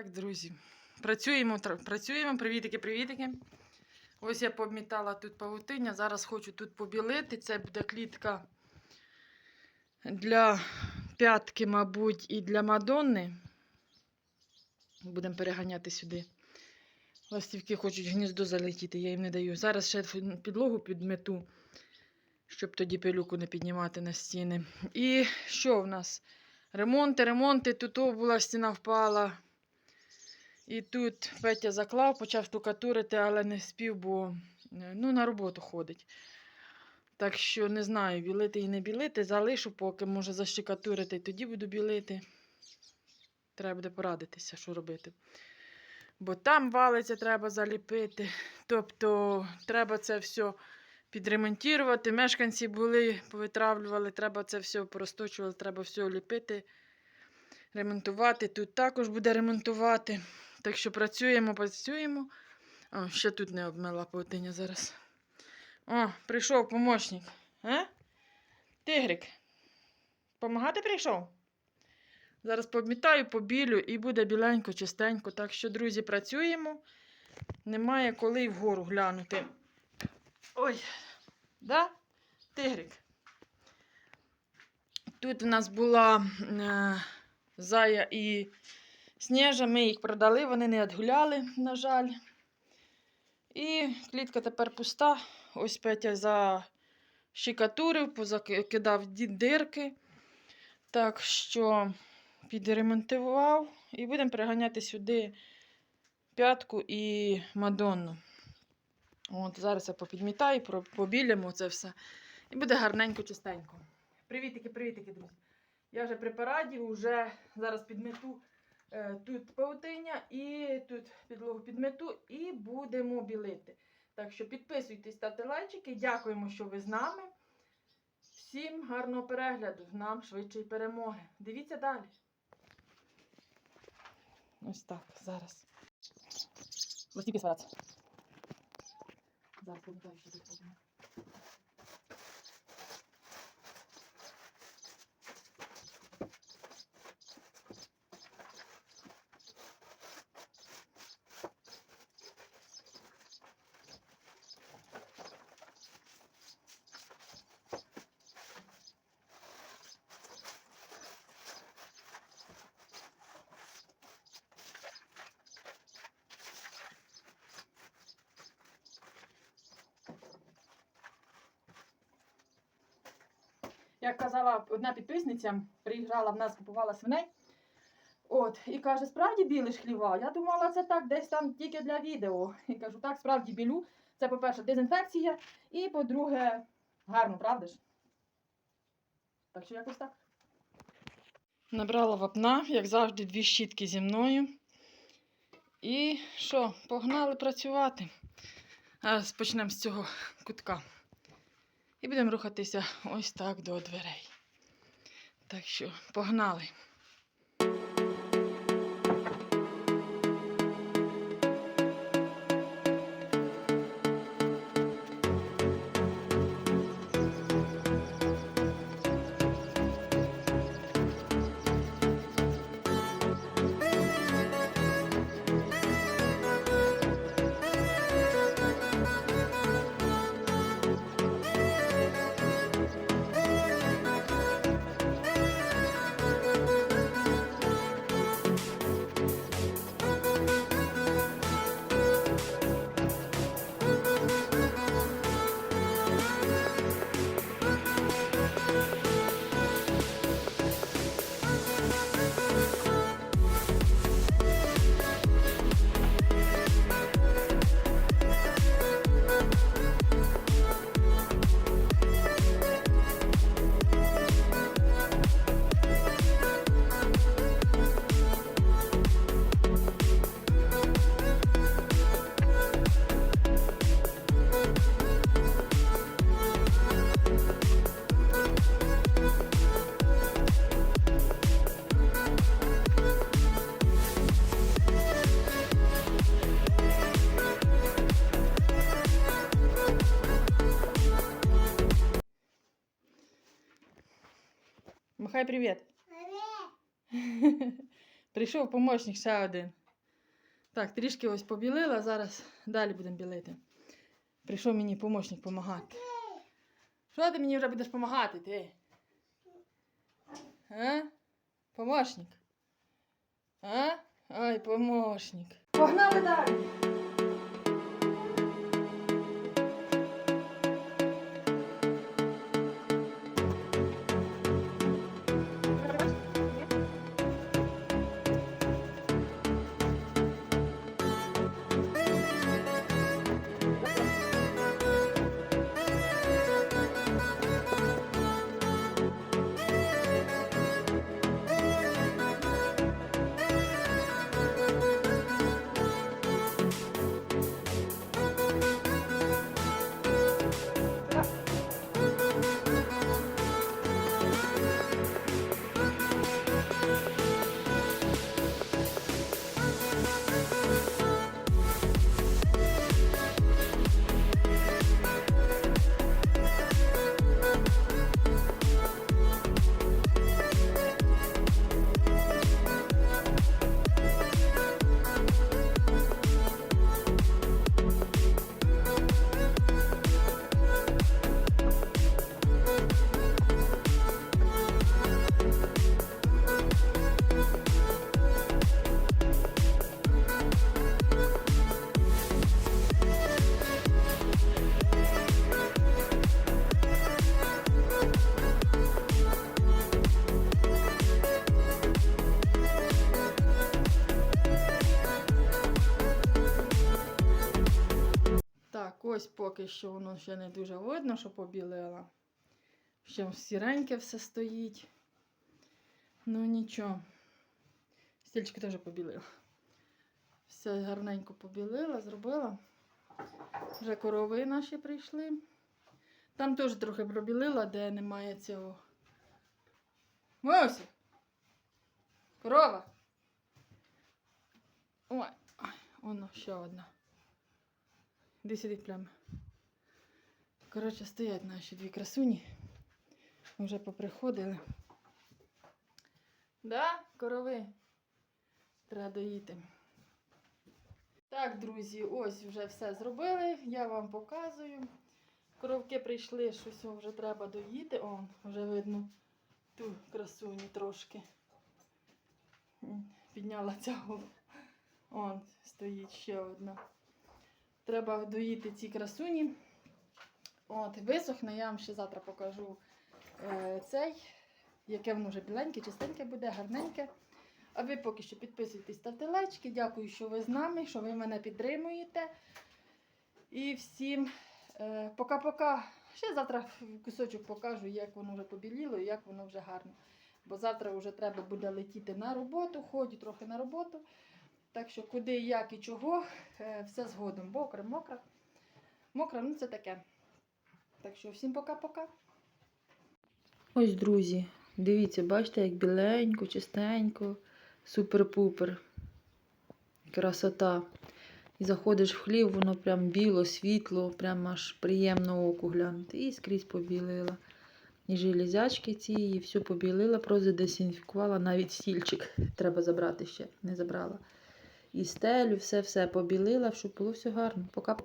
Так, друзі, працюємо, працюємо. Привітики, привітики. Ось я пообмітала тут павутиння. Зараз хочу тут побілити. Це буде клітка для п'ятки, мабуть, і для Мадонни. Будемо переганяти сюди. Ластівки хочуть гніздо залетіти, я їм не даю. Зараз ще підлогу підмету, щоб тоді пилюку не піднімати на стіни. І що в нас? Ремонти, ремонти. Тут була стіна впала. І тут Петя заклав, почав штукатурити, але не спів, бо е, ну, на роботу ходить. Так що не знаю, білити і не білити. Залишу, поки може защекатурити, і тоді буду білити. Треба буде порадитися, що робити. Бо там валиться, треба заліпити. Тобто треба це все підремонтувати. Мешканці були, повитравлювали, треба це все порозточувати, треба все ліпити, ремонтувати. Тут також буде ремонтувати. Так що працюємо, працюємо. О, ще тут не обмила паутиня зараз. О, прийшов помощник. А? Тигрик. Помагати прийшов? Зараз пообмітаю, побілю і буде біленько, чистенько. Так що, друзі, працюємо. Немає коли вгору глянути. Ой, да? Тигрик. Тут в нас була е, зая і Сніжа, ми їх продали, вони не відгуляли, на жаль. І клітка тепер пуста. Ось Петя защикатурив, позакидав ді- дирки. Так що підремонтував і будемо приганяти сюди п'ятку і Мадонну. От, зараз я попідмітаю, побілимо це все. І буде гарненько, чистенько. Привітики, привітики, друзі. Я вже при параді, вже зараз підмету Тут паутиня і тут підлогу підмету, і будемо білити. Так що підписуйтесь, ставте лайчики. Дякуємо, що ви з нами. Всім гарного перегляду, нам швидшої перемоги. Дивіться далі. Ось так, зараз. Листівки свараться. Зараз пам'ятаю, що тут Як казала одна підписниця, приїжджала в нас, купувала свиней. От, і каже, справді білиш хліва. Я думала, це так, десь там тільки для відео. І кажу, так, справді білю. Це, по-перше, дезінфекція, і по-друге, гарно, правда ж? Так що якось так. Набрала вапна, як завжди, дві щітки зі мною. І що, погнали працювати. А, почнемо з цього кутка. І будемо рухатися ось так до дверей. Так що погнали. Махай привіт. Прийшов помощник ще один. Так, трішки ось побілила, зараз далі будемо білити. Прийшов мені помощник допомагати. Що ти мені вже будеш допомагати, ти? А? Помощник? А? Ой, помощник. Погнали далі. Ось поки що воно ще не дуже видно, що побілила. Ще сіреньке все стоїть. Ну нічого. Стільчики теж побілила. Все гарненько побілила, зробила. Вже корови наші прийшли. Там теж трохи пробілила, де немає цього. Мося! Корова! Ой, ой, воно ще одна. Іди сюди прямо. Коротше, стоять наші дві красуні. Вже поприходили. Да, корови. Треба доїти. Так, друзі, ось вже все зробили. Я вам показую. Коровки прийшли, щось вже треба доїти. О, вже видно ту красуню трошки. Підняла цього. Он стоїть ще одна. Треба доїти ці красуні. От, висохне, я вам ще завтра покажу е, цей, яке воно вже біленьке, чистеньке буде, гарненьке. А ви поки що підписуйтесь, ставте лайчки. Дякую, що ви з нами, що ви мене підтримуєте. І всім е, пока-пока. Ще завтра кусочок покажу, як воно вже побіліло і як воно вже гарно. Бо завтра вже треба буде летіти на роботу, ходжу трохи на роботу. Так що куди, як і чого, е, все згодом. Мокре, мокре. Мокре, ну це таке. Так що всім пока-пока. Ось, друзі, дивіться, бачите, як біленько, чистенько, супер-пупер. Красота. І заходиш в хлів, воно прям біло, світло, прям аж приємно оку глянути. І скрізь побілила. І железячки ці, і все побілила, просто дезінфікувала, навіть стільчик треба забрати ще, не забрала. І стелю, все-все побілила, щоб було все гарно. Пока-пока.